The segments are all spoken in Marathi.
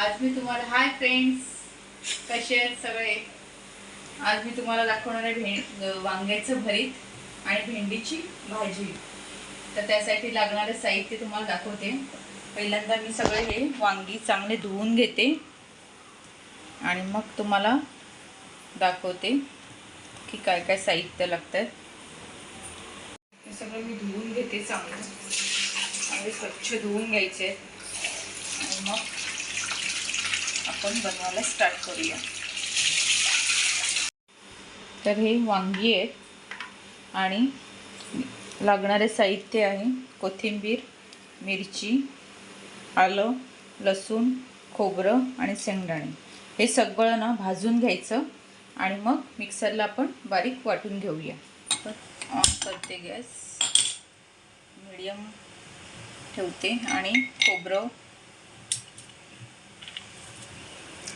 आज मी तुम्हाला हाय फ्रेंड्स कसे आहेत सगळे? आज मी तुम्हाला दाखवणार आहे भें वांग्याचं भरीत आणि भेंडीची भाजी. तर त्यासाठी लागणारे साहित्य तुम्हाला दाखवते. पहिल्यांदा मी सगळे हे वांगी चांगले धुवून घेते आणि मग तुम्हाला दाखवते की काय काय साहित्य लागतं ते सगळं मी धुवून घेते चांगलं. चांगले स्वच्छ धुवून घ्यायचे. आणि मग आपण बनवायला स्टार्ट करूया. तर हे वांगी आहेत आणि लागणारे साहित्य आहे कोथिंबीर मिरची आलं लसूण खोबरं आणि शेंगदाणे. हे सगळं ना भाजून घ्यायचं आणि मग मिक्सरला आपण बारीक वाटून घेऊया. ऑन करते गॅस. मीडियम ठेवते आणि खोबरं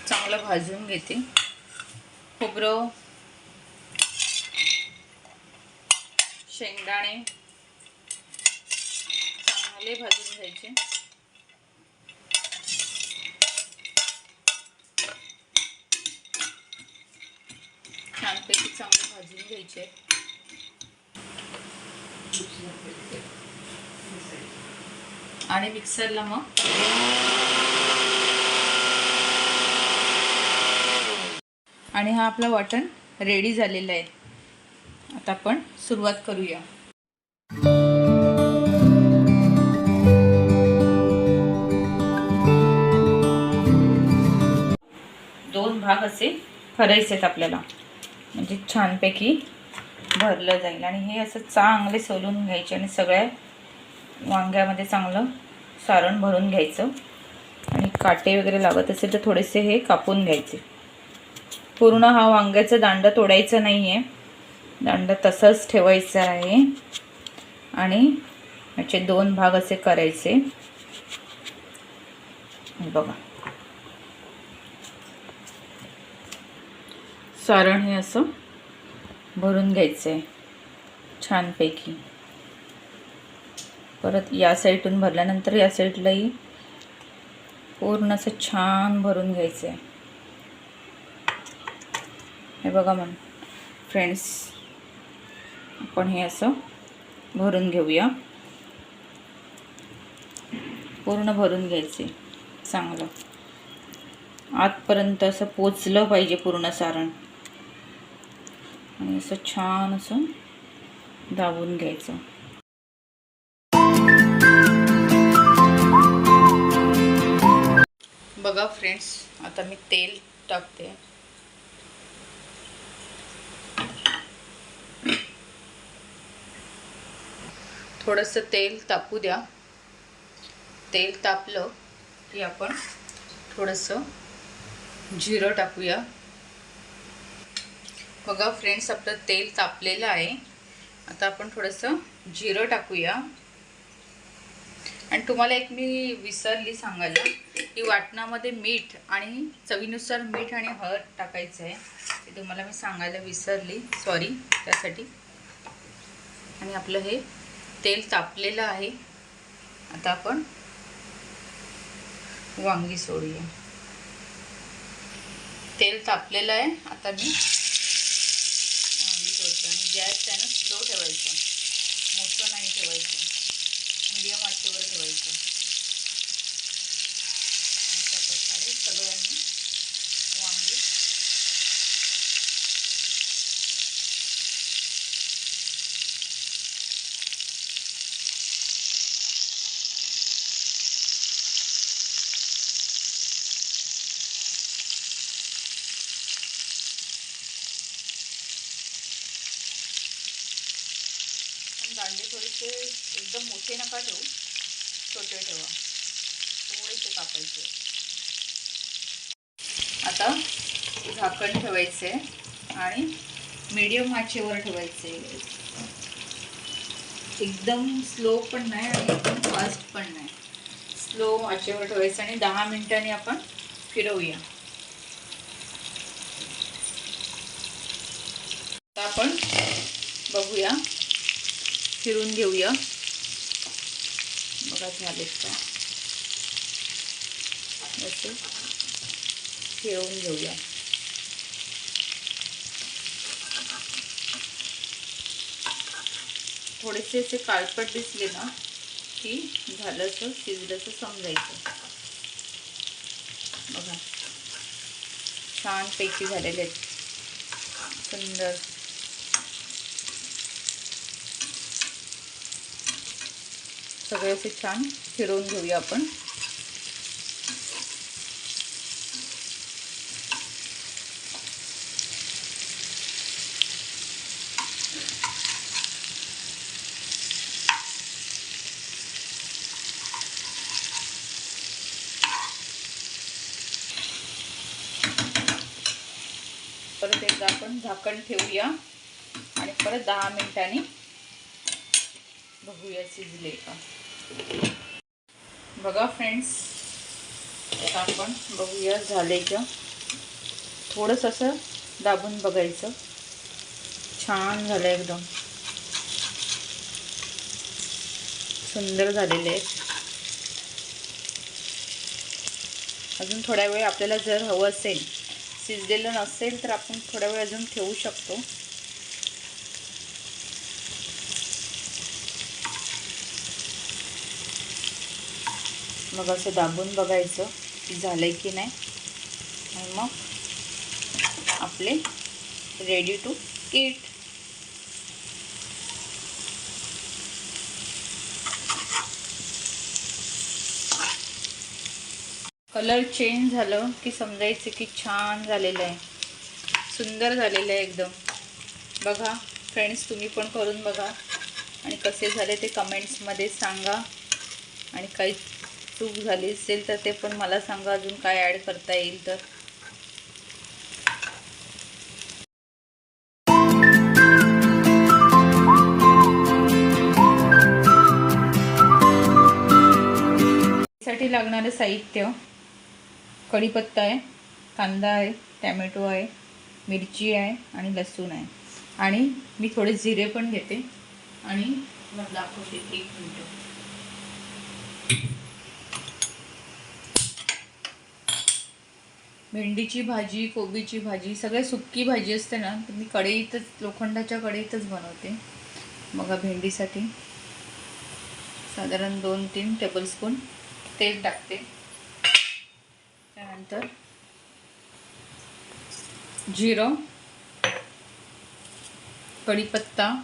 चांगलं भाजून घेते. खोबरं शेंगदाणे चांगले भाजून घ्यायचे. छानपैकी चांगले भाजून घ्यायचे. आणि मिक्सरला मग आणि हा आपला वाटण रेडी झालेला आहे. आता आपण सुरुवात करूया. दोन भाग असे करायचे आहेत आपल्याला. म्हणजे छानपैकी भरलं जाईल. आणि हे असं चांगले सोलून घ्यायचे आणि सगळ्या वांग्यामध्ये चांगलं सारण भरून घ्यायचं. आणि काटे वगैरे लागत असेल तर थोडेसे हे कापून घ्यायचे. पूर्ण हा वांग्याचा दांड तोडायचा नाही आहे दांड तसंच ठेवायचं आहे. आणि याचे दोन भाग असे करायचे. बघा. सारण हे असं भरून घ्यायचं आहे छानपैकी. परत या साईडून भरल्यानंतर या साईडलाही पूर्ण असं छान भरून घ्यायचं आहे हे बघा मग फ्रेंड्स आपण हे असं भरून घेऊया. पूर्ण भरून घ्यायचे. चांगलं. आतपर्यंत असं पोचलं पाहिजे पूर्ण सारण. आणि असं छान असं दाबून घ्यायचं. बघा फ्रेंड्स आता मी तेल टाकते. थोडंसं तेल तापू द्या. तेल तापलं की आपण थोडंसं जिरं टाकूया. बघा फ्रेंड्स आपलं तेल तापलेलं आहे. आता आपण थोडंसं जिरं टाकूया. आणि तुम्हाला एक मी विसरली सांगायला की वाटणामध्ये मीठ आणि चवीनुसार मीठ आणि हळद टाकायचं आहे. ते तुम्हाला मी सांगायला विसरली. सॉरी त्यासाठी. आणि आपलं हे तेल तापलेलं आहे. आता आपण वांगी सोडूया. तेल तापलेलं आहे. आता मी वांगी सोडतो. आणि गॅस त्यानं स्लो ठेवायचं. मोठं नाही ठेवायचं. मीडियम आचेवर ठेवायचं अशा प्रकारे सगळ्यांनी वांगी पण दांडे थोडेसे एकदम मोठे नका ठेवू छोटे ठेवा. थोडेसे कापायचे. आता झाकण ठेवायचे आणि मीडियम आचेवर ठेवायचे. एकदम स्लो पण नाही आणि एकदम फास्ट पण नाही. स्लो आचेवर ठेवायचं आणि दहा मिनिटांनी आपण फिरवूया. आता आपण बघूया. फिरून घेऊया. बघा झालेत असे घेऊया. थोडेसे असे काळपट दिसले ना की झालं असं शिजलं समजायचं. बघा. छानपैकी झालेले आहेत. सुंदर. सगळे असे छान फिरवून घेऊया आपण. परत एकदा आपण झाकण ठेवूया. आणि परत दहा मिनिटांनी बघूया शिजले का बघा फ्रेंड्स आता आपण बघूया झाले का थोडंसं असं दाबून बघायचं. छान झालं एकदम. सुंदर झालेले आहेत अजून थोड्या वेळ आपल्याला जर हवं असेल शिजलेलं नसेल तर आपण थोडा वेळ अजून ठेवू शकतो. मग असं दाबून बघायचं की झालंय की नाही. आणि मग आपले ready to eat colour change झालं की समजायचं की छान झालेलं आहे. सुंदर झालेलं आहे एकदम. बघा फ्रेंड्स तुम्ही पण करून बघा. आणि कसे झाले ते कमेंट्समध्ये सांगा. आणि काही चूक झाली असेल तर ते पण मला सांगा अजून काय ॲड करता येईल तर. साठी लागणारं साहित्य कढीपत्ता आहे कांदा आहे टॅमॅटो आहे मिरची आहे आणि लसूण आहे. आणि मी थोडे जिरे पण घेते आणि दाखवते एक मिनटं. भेंडीची भाजी कोबीची भाजी सगळ्या सुक्की भाजी असते ना तर मी कढईतच लोखंडाच्या कढईतच बनवते. बघा भेंडीसाठी. साधारण दोन तीन टेबलस्पून तेल टाकते. त्यानंतर जिरं कढीपत्ता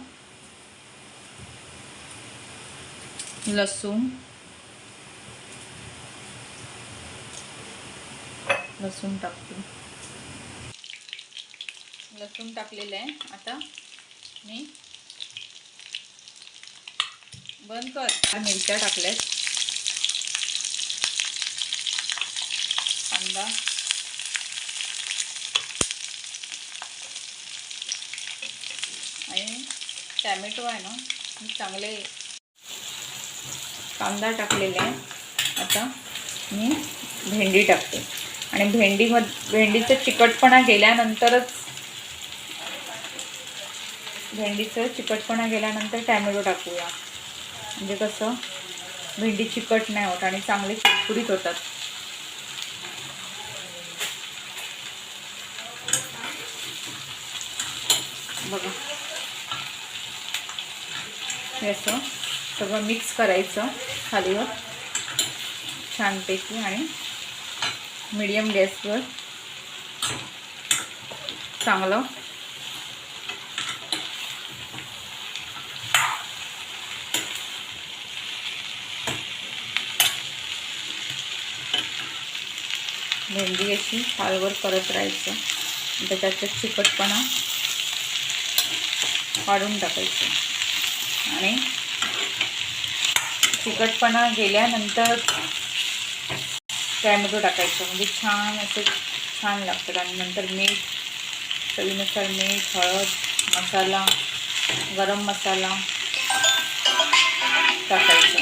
लसूण लसूण टाकते. लसूण टाकलेलं आहे. आता मी बंद कर. मिरच्या टाकल्यात. कांदा. आणि टॅमॅटो आहे ना मी चांगले कांदा टाकलेला आहे. आता मी भेंडी टाकते. आणि भेंडीमध भेंडीचं चिकटपणा गेल्यानंतरच भेंडीचं चिकटपणा गेल्यानंतर टॅमॅटो टाकूया. म्हणजे कसं भेंडी चिकट नाही होत आणि चांगले कुरकुरीत होतात. बघा. हे असं सगळं मिक्स करायचं खालीवर छानपैकी आणि मीडियम गॅसवर. चांगलं. भेंडी अशी खालवर करत राहायचं. त्याच्यात चिकटपणा काढून टाकायचं. आणि चिकटपणा गेल्यानंतर टॅमॅटो टाकायचं. म्हणजे छान असं छान लागतं आणि नंतर मीठ चवीनुसार मीठ हळद मसाला गरम मसाला टाकायचं.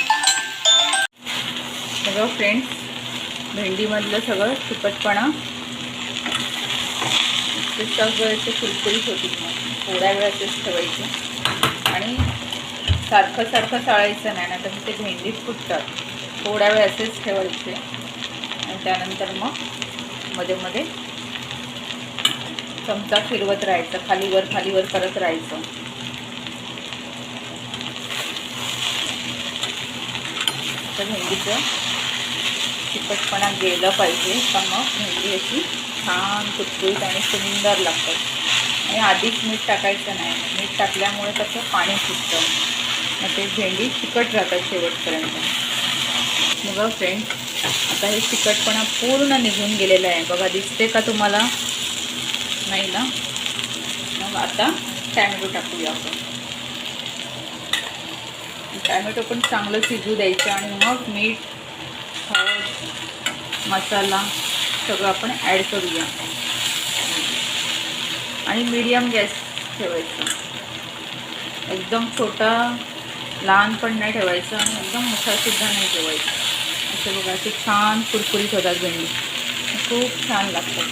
सगळं फ्रेंड्स भेंडीमधलं सगळं तिखटपणा. ते सगळं कुरकुरीत होतील. मग थोड्या वेळ ठेवायचे. आणि सारखं सारखं चाळायचं नाही ना तर ते भेंडीत फुटतात. थोड्या वेळ असेच ठेवायचे. त्यानंतर मग मध्ये मध्ये चमचा फिरवत राहायचं खालीवर खालीवर करत राहायचं. तर भेंडीचं चिकटपणा गेलं पाहिजे पण मग भेंडी अशी छान कुचकुळीत आणि सुंदर लागतात आणि आधीच मीठ टाकायचं नाही. मीठ टाकल्यामुळे कसं पाणी सुटतं. मग ते भेंडी तिखट राहतात शेवटपर्यंत. मग फ्रेंड्स आता हे तिखटपणा पूर्ण निघून गेलेलं आहे. बघा दिसते का तुम्हाला? नाही ना? मग आता टॅमॅटो टाकूया आपण. टॅमॅटो पण चांगलं शिजू द्यायचं आणि मग मीठ हळद मसाला सगळं आपण ॲड करूया. आणि मीडियम गॅस ठेवायचं. एकदम छोटा लहान पण नाही ठेवायचं आणि एकदम मोठासुद्धा नाही ठेवायचं. असे बघा असे छान कुरकुरीत होतात भेंडी खूप छान लागतात.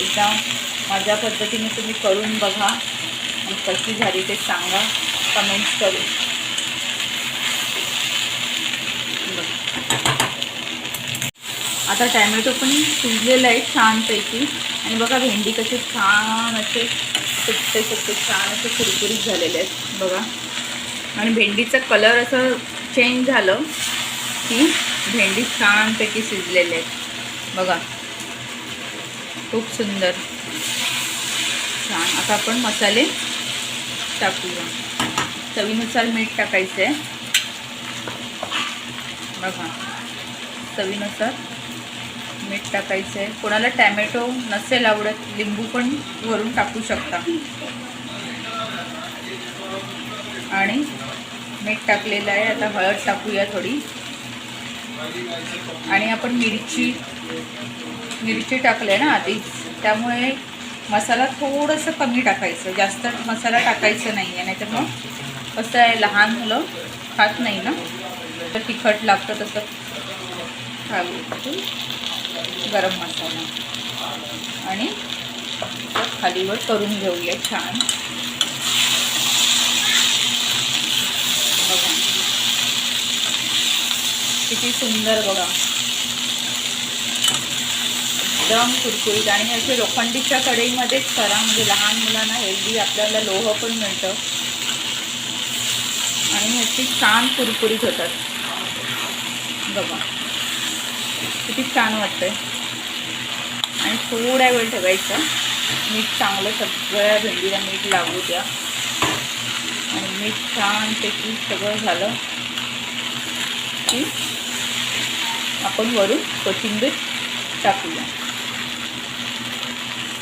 एकदा माझ्या पद्धतीने तुम्ही करून बघा. आणि कशी झाली ते सांगा. कमेंट्स करून. आता टॅमॅटो पण शिजलेलं आहे छानपैकी. आणि बघा भेंडी कशी छान असे सुटते सुटते छान असे कुरकुरीत झालेले आहेत. बघा. आणि भेंडीचा कलर असं चेंज झालं. ही भेंडी छानपैकी शिजलेली आहेत बघा खूप सुंदर. छान. आता आपण मसाले टाकूया. चवीनुसार मीठ टाकायचं आहे बघा चवीनुसार मीठ टाकायचं आहे कोणाला टॅमॅटो नसेल आवडत लिंबू पण वरून टाकू शकता. आणि मीठ टाकलेलं आहे. आता हळद टाकूया थोडी. आणि आपण मिरची मिरची टाकले ना आधीच त्यामुळे मसाला थोडंसं कमी टाकायचं. जास्त मसाला टाकायचं नाही आहे नाहीतर मग कसं आहे लहान मुलं खात नाही ना. तर तिखट लागतं तसं. खाऊ गरम मसाला. आणि खालीवर करून घेऊया छान बघा किती सुंदर बघा. एकदम कुरकुरीत. आणि असे लोखंडीच्या कढईमध्येच करा म्हणजे लहान मुलांना हेल्दी आपल्याला लोह पण मिळतं. आणि ह्याची छान कुरकुरीत होतात. बघा. किती छान वाटतंय. आणि थोडा वेळ ठेवायचं. मीठ चांगलं सगळ्या भेंडीला मीठ लागू द्या. आणि मीठ छान ते सगळं झालं. की आपण वरून कोथिंबीर टाकूया.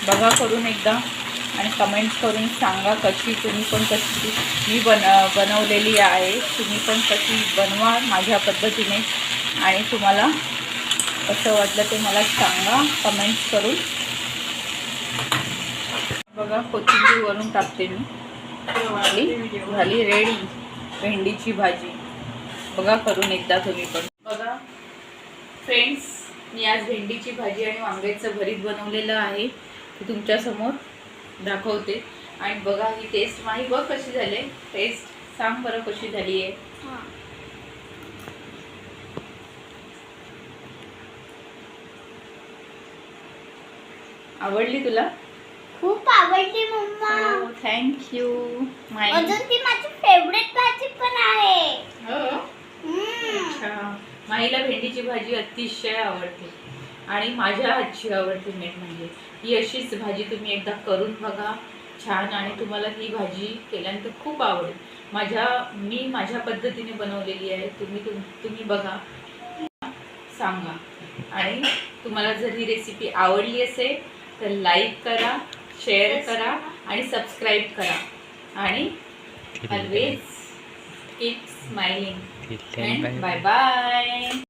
बघा करून एकदा आणि कमेंट्स करून सांगा कशी तुम्ही पण कशी मी बन बनवलेली आहे. तुम्ही पण कशी बनवा माझ्या पद्धतीने आणि तुम्हाला कसं वाटलं ते मला सांगा. कमेंट्स करून. बघा कोथिंबीर वरून टाकते मी. झाली रेडी. भेंडीची भाजी. बघा करून एकदा तुम्ही पण. फ्रेंड्स मी आज भेंडीची भाजी आणि वांग्याचं भरीत बनवलेलं आहे. ते तुमच्यासमोर दाखवते. आणि बघा ही टेस्ट माही बघ कशी झाली टेस्ट सांग बरं कशी झाली आहे. आवडली तुला? खूप आवडली मम्मा. थँक्यू माय अजून ती माझी फेवरेट भाजी पण आहे. हो. अच्छा. माईला भेंडीची भाजी अतिशय आवडते. आणि माझ्या हातची आवडते मेन म्हणजे. ही अशीच भाजी तुम्ही एकदा करून बघा. छान आणि तुम्हाला ही भाजी केल्यानंतर खूप आवडेल. माझ्या मी माझ्या पद्धतीने बनवलेली आहे. तुम्ही तुम तुम्ही बघा. सांगा. आणि तुम्हाला जर ही रेसिपी आवडली असेल तर लाईक करा शेअर करा आणि सबस्क्राईब करा. आणि always keep smiling till then. Bye-bye.